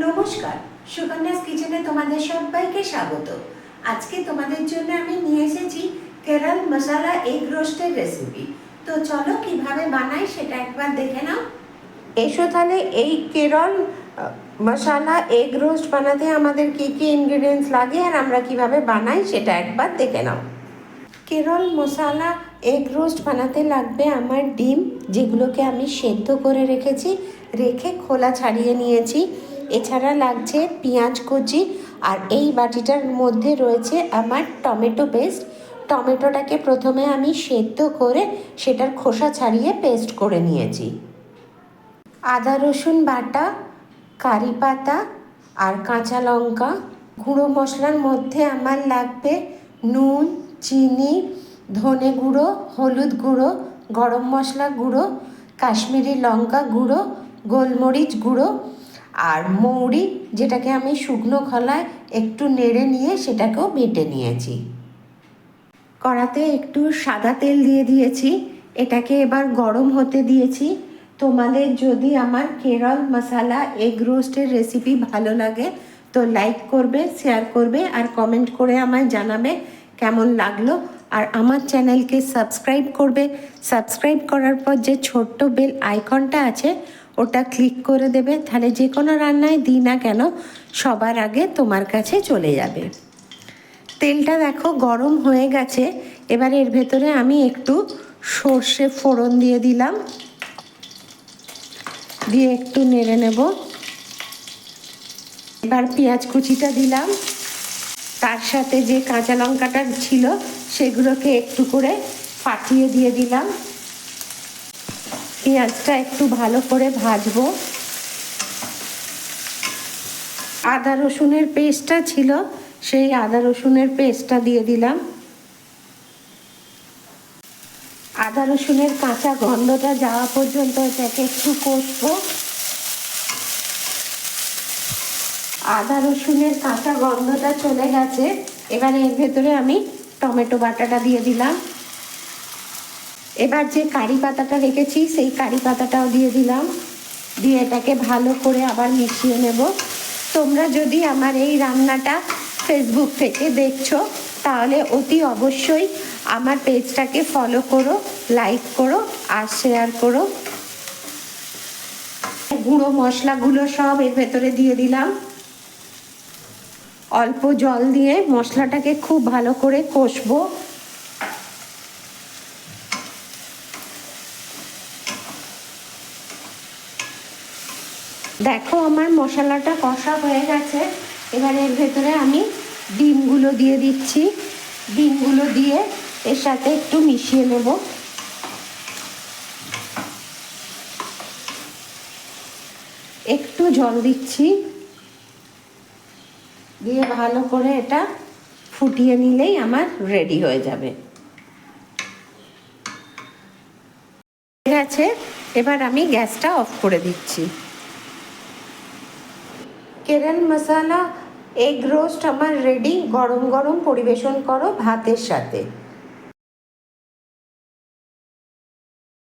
নমস্কার সুকন্যাস কিচেনে তোমাদের সবাইকে স্বাগত। আজকে তোমাদের জন্য আমি নিয়ে এসেছি কেরল মশালা এগ রোস্টের রেসিপি তো চলো কীভাবে বানাই সেটা একবার দেখে নাও। এসো তাহলে এই কেরল মশালা এগ রোস্ট বানাতে আমাদের কি কি ইনগ্রিডিয়েন্টস লাগে আর আমরা কীভাবে বানাই সেটা একবার দেখে নাও। কেরল মশালা এগ রোস্ট বানাতে লাগবে আমার ডিম যেগুলোকে আমি সেদ্ধ করে রেখেছি রেখে খোলা ছাড়িয়ে নিয়েছি। এছাড়া লাগছে পেঁয়াজ কুচি আর এই বাটিটার মধ্যে রয়েছে আমার টমেটো পেস্ট। টমেটোটাকে প্রথমে আমি সেদ্ধ করে সেটার খোসা ছাড়িয়ে পেস্ট করে নিয়েছি। আদা রসুন বাটা, কারি পাতা আর কাঁচা লঙ্কা। গুঁড়ো মশলার মধ্যে আমার লাগবে নুন, চিনি, ধনে গুঁড়ো, হলুদ গুঁড়ো, গরম মশলা গুঁড়ো, কাশ্মীরি লঙ্কা গুঁড়ো, গোলমরিচ গুঁড়ো আর মৌরি, যেটাকে আমি শুকনো খলায় একটু নেড়ে নিয়ে সেটাকেও বেটে নিয়েছি। কড়াতে একটু সাদা তেল দিয়ে দিয়েছি। এটাকে এবার গরম হতে দিয়েছি। তোমাদের যদি আমার কেরল মশালা এগ রোস্টের রেসিপি ভালো লাগে, তো লাইক করবে শেয়ার করবে আর কমেন্ট করে আমায় জানাবে কেমন লাগল। আর আমার চ্যানেলকে সাবস্ক্রাইব করবে। সাবস্ক্রাইব করার পর যে ছোট্ট বেল আইকনটা আছে ওটা ক্লিক করে দেবে। তাহলে যে কোনো রান্নায় দিই না কেন, সবার আগে তোমার কাছে চলে যাবে। তেলটা দেখো গরম হয়ে গেছে। এবার এর ভেতরে আমি একটু সর্ষে ফোড়ন দিয়ে দিলাম। দিয়ে একটু নেড়ে নেব। এবার পেঁয়াজ কুচিটা দিলাম। তার সাথে যে কাঁচা লঙ্কাটা ছিল, সেগুলোকে একটু করে ফাটিয়ে দিয়ে দিলাম। পেঁয়াজটা একটু ভালো করে ভাজবো। আদা রসুনের পেস্টটা ছিল, সেই আদা রসুনের পেস্টটা দিয়ে দিলাম। আদা রসুনের কাঁচা গন্ধটা যাওয়া পর্যন্ত এটাকে একটু কষবো। আদা রসুনের কাঁচা গন্ধটা চলে গেছে, এবার এর ভেতরে আমি টমেটো বাটাটা দিয়ে দিলাম। এবার যে কারি পাতাটা রেখেছি, সেই কারি পাতাটাও দিয়ে দিলাম। দিয়ে এটাকে ভালো করে আবার মিশিয়ে নেব। তোমরা যদি আমার এই রান্নাটা ফেসবুক থেকে দেখছ, তাহলে অতি অবশ্যই আমার পেজটাকে ফলো করো লাইক করো, আর শেয়ার করো। গুঁড়ো মশলাগুলো সব এর ভেতরে দিয়ে দিলাম। অল্প জল দিয়ে মশলাটাকে খুব ভালো করে কষবো। দেখো আমার মশলাটা কষা হয়ে গেছে। এবার এর ভেতরে আমি ডিমগুলো দিয়ে দিচ্ছি। ডিমগুলো দিয়ে এর সাথে একটু মিশিয়ে নেব। একটু জল দিচ্ছি। দিয়ে ভালো করে এটা ফুটিয়ে নিলেই আমার রেডি হয়ে যাবে। ঠিক আছে এবার আমি গ্যাসটা অফ করে দিচ্ছি। কেরল মশালা এগ রোস্ট আমার রেডি গরম গরম পরিবেশন করো ভাতের সাথে।